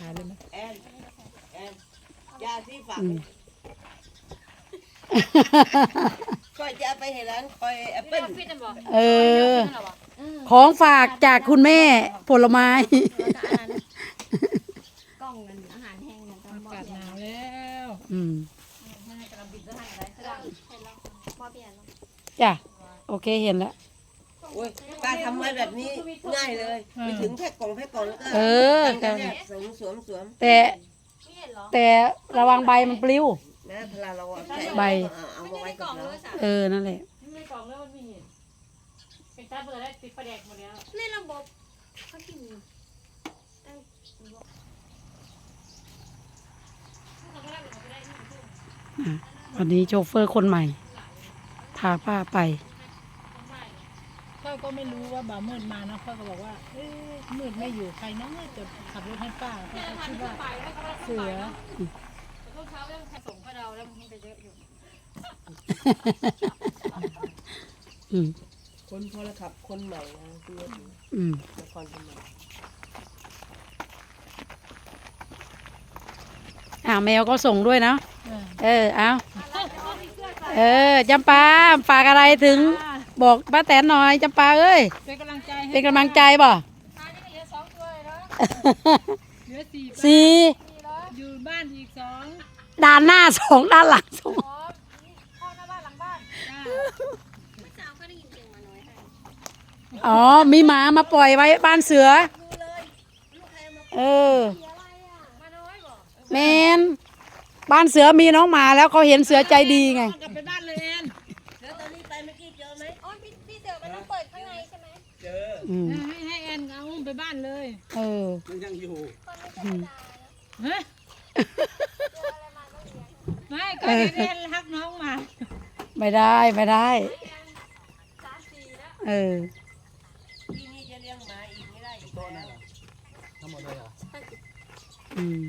ถ่ายเลยไหมแอนแอนยาที่ฝังอืมคอยจะเอาไปให้ร้านคอยแอปเปิ้ลเออ ของฝากจากคุณแม่ผลไม้ กล้องกันอาหารแห้งกันตอนอาหม้อกาศเปลี่หยนนาวแล้วอืมหม้อเปลี่ยน จ้ะ โอเคเห็นแล้วโอ้ยการ ทำไว้แบบนี้ง่ายเลยไปถึงแค่กล่องแค่กล่องแล้วก็เออกันเนี่ยสวมสวมสวมแต่ แต่ระวังใบมันปลิว นะเวลาเราเอาใช้ใบ เอาเอามาไว้กับเราเออ นั่นแหละ ไม่กล่องแล้วมันไม่เห็นเป็นตาเบอร์ได้ติดประแดกหมดแล้ว ในระบบเขาที่มีวันนี้โชเฟอร์คนใหม่ พาป้าไปพ่อ ก็ไม่รู้ว่าบ่าวมืดมานะพ่อก็บอกว่า เอ๊ะมืดไม่อยู่ใครเน้องจะขับรถให้ป้าพ่อก็คิดว่าเสืออืมคนพลขับคนใหม่นะคืออืมนครพนมอ่าแมวก็ส่งด้วยเนาะเออเออ เอา เออจำปาฝากอะไรถึง บอกป้าแตนหน่อยจำปาเอ้ย เป็นกำลังใจให้เป็นกำลังใจบ่เหลือสี่สี่อยู่บ้านอีกสองด้านหน้าสองด้านหลังสองจ้าสาวก็ได้ยินเสียงมาน้อยให้อ๋อ มีหมามาปล่อยไว้บ้านเสือ เออมาน้อยบอกแมนบ้านเสือมีน้องหมาแล้วเขาเห็นเสือใจดีไง กลับไปบ้าน ออืมให้ให้แอนเอาอุ้มไปบ้านเลยเออ มันยังอยู่อืมฮะไม่ก็เห็นแอนรักน้องหมาไม่ได้ไม่ได้ เออ ที่นี่จะเลี้ยงหมาอีกไม่ได้อีกแล้วอืม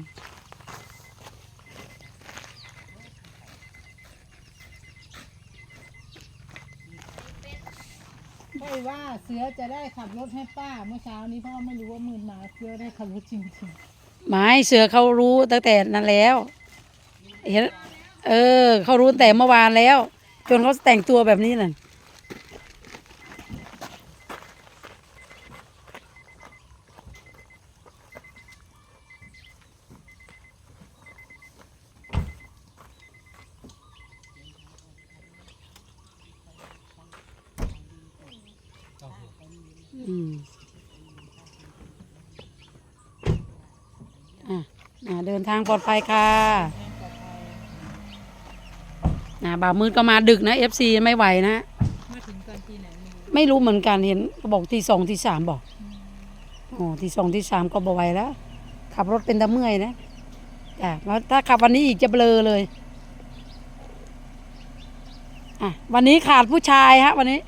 ใช่ว่าเสือจะได้ขับรถให้ป้าเมื่อเช้านี้พ่อไม่รู้ว่ามืนมาเสือได้ขับรถจริงหมายเสือเขารู้ตั้งแต่นั้นแล้ว เห็น เออ เขารู้ตั้งแต่เมื่อวานแล้ว จนเขาแต่งตัวแบบนี้น่ะ อืมอะอะ เดินทางปลอดภัยค่ะอะบ่าวมืดก็มาดึกนะเอฟซีไม่ไหวนะๆมาถึงตอนที่ไหนไม่รู้ไม่รู้เหมือนกันเห็นเขาบอกทีสองทีสามบอกอ๋อทีสองทีสามก็บ่ไหวแล้ว ขับรถเป็นตะเมื่อยนะจ้ะแล้วถ้าขับวันนี้อีกจะเบลอเลยอะวันนี้ขาดผู้ชายฮะ วันนี้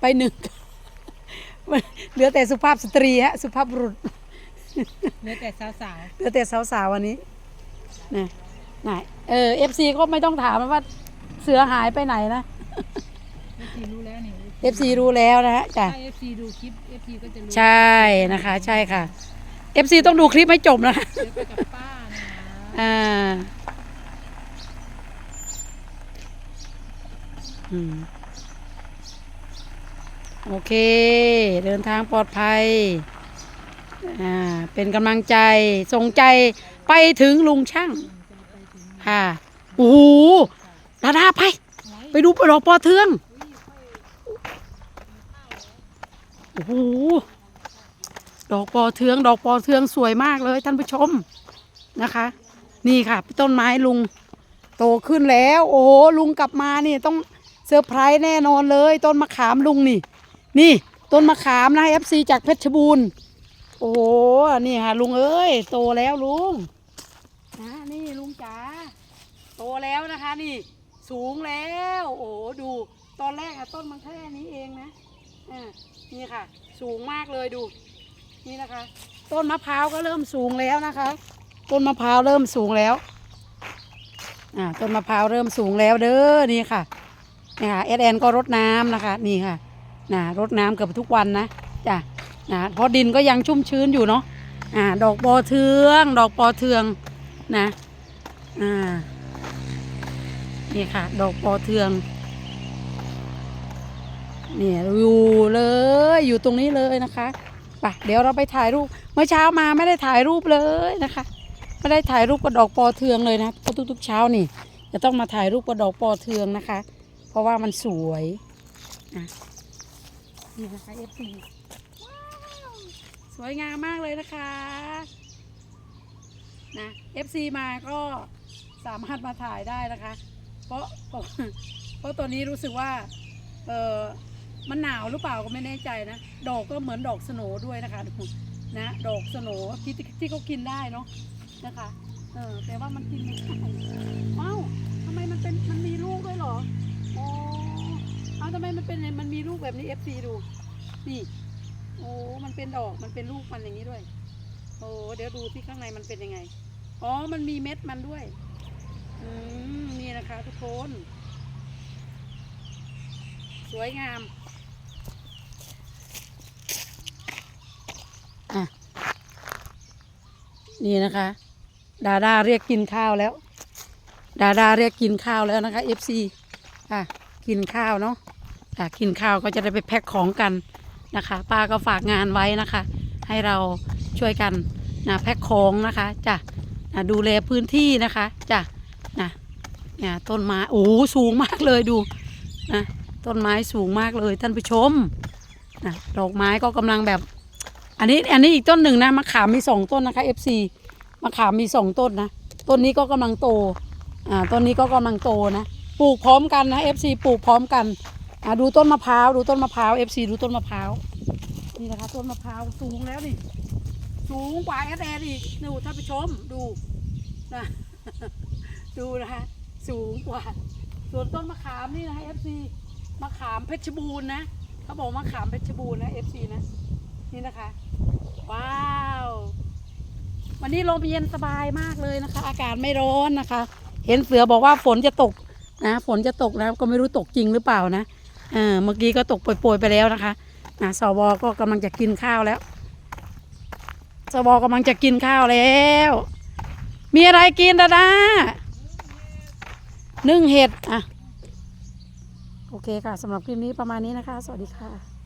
ไปหนึ่งเหลือแต่สุภาพสตรีฮะ สุภาพบุรุษ เหลือแต่สาวเหลือแต่สาวๆวันนี้นะไหนเออเอฟซีก็ไม่ต้องถามว่าเสือหายไปไหนนะๆเอฟซีรู้แล้วนี่เอฟซีรู้แล้วนะฮะจ้ะ ถ้าเอฟซีดูคลิปเอฟซีก็จะรู้ใช่นะคะ ใช่ค่ะ FC ต้องดูคลิปให้จบนะคะเสือไปกับป้านะอ่าอืมโอเค เดินทางปลอดภัย อ่าเป็นกำลังใจส่งใจไปถึงลุงช่างค่ะโอ้โหดาดาไป ไปดูดอกปอเทืองโอ้โหดอกปอเทือง ดอกปอเทืองสวยมากเลยท่านผู้ชมนะคะ นี่ค่ะต้นไม้ลุงโตขึ้นแล้ว โอ้โหลุงกลับมานี่ต้องเซอร์ไพรส์แน่นอนเลย ต้นมะขามลุงนี่ นี่ ต้นมะขามนะเอฟซีจากเพชรบูรณ์ โอ้โห นี่ค่ะลุงเอ้ย โตแล้วลุงนะนี่ลุงจ๋า โตแล้วนะคะนี่ สูงแล้ว โอ้โหดู ตอนแรกอะต้นมันแค่นี้เองนะ อ่า นี่ค่ะ สูงมากเลยดู นี่นะคะ ต้นมะพร้าวก็เริ่มสูงแล้วนะคะ ต้นมะพร้าวเริ่มสูงแล้ว อ่า ต้นมะพร้าวเริ่มสูงแล้วเด้อ นี่ค่ะนี่ค่ะเอสแอนก็รดน้ำนะคะ นี่ค่ะนะรดน้ำเกือบทุกวันนะจ้ะ นะเพราะดินก็ยังชุ่มชื้นอยู่เนาะอ่าดอกปอเทือง ดอกปอเทืองนะอ่านี่ค่ะ ดอกปอเทืองเนี่ยอยู่เลยอยู่ตรงนี้เลยนะคะไปเดี๋ยวเราไปถ่ายรูปเมื่อเช้ามาไม่ได้ถ่ายรูปเลยนะคะไม่ได้ถ่ายรูปกับดอกปอเทืองเลยนะเพราะทุกๆเช้านี่ จะต้องมาถ่ายรูปกับดอกปอเทืองนะคะ เพราะว่ามันสวยอะนี่นะคะเอฟซี วยงามมากเลยนะคะนะเอฟซีมาก็สามารถมาถ่ายได้นะคะ เพราะเพราะตอนนี้รู้สึกว่าเออมันหนาวหรือเปล่าก็ไม่แน่ใจนะ ดอกก็เหมือนดอกสโนด้วยนะคะทุกคนนะดอกสโนที่ที่เขากินได้เนาะนะคะเออแต่ว่ามันกินไม่ได้เอ้าทำไมมันเป็นมันมีลูกด้วยหรออ๋อเอ้าทำไมมันเป็นมันมีลูกแบบนี้เอฟซีดูนี่ โอ้มันเป็นดอกมันเป็นลูกมันอย่างนี้ด้วย โอ้เดี๋ยวดูที่ข้างในมันเป็นยังไง อ๋อ มันมีเม็ดมันด้วย อืมนี่นะคะ ทุกคน สวยงามอะนี่นะคะ ดาดาเรียกกินข้าวแล้ว ดาดาเรียกกินข้าวแล้วนะคะ FC อะกินข้าวเนาะอะกินข้าวก็จะได้ไปแพ็คของกัน นะคะป้าก็ฝากงานไว้นะคะ ให้เราช่วยกันนะแพ็คของนะคะจ้ะนะดูแลพื้นที่นะคะจ้ะนะเนี่ยต้นไม้โอ้สูงมากเลยดูนะต้นไม้สูงมากเลยท่านผู้ชมนะดอกไม้ก็กำลังแบบ อันนี้อันนี้อีกต้นหนึ่งนะมะขามมีสองต้นนะคะ FC มะขามมีสองต้นนะต้นนี้ก็กำลังโตอ่าต้นนี้ก็กำลังโตนะปลูกพร้อมกันนะ FC ปลูกพร้อมกัน อ่าดูต้นมะพร้าวดูต้นมะพร้าว FC ดูต้นมะพร้าวนี่นะคะต้นมะพร้าวสูงแล้วนี่สูงกว่าแอดแอนอีกดูท่านผู้ชมดูนะดูนะคะสูงกว่าส่วนต้นมะขามนี่นะคะ FC มะขามเพชรบูรณ์นะเขาบอกมะขามเพชรบูรณ์นะ FC นะนี่นะคะ ว้าว วันนี้ลมเย็นสบายมากเลยนะคะ อากาศไม่ร้อนนะคะ เห็นเสือบอกว่าฝนจะตกนะ ฝนจะตกนะก็ไม่รู้ตกจริงหรือเปล่านะ เออเมื่อกี้ก็ตกโปรยๆไปแล้วนะคะนะสวก็กำลังจะกินข้าวแล้ว สวกำลังจะกินข้าวแล้ว มีอะไรกินดาดานึ่งเห็ดอะ โอเคค่ะสำหรับคลิปนี้ประมาณนี้นะคะ สวัสดีค่ะ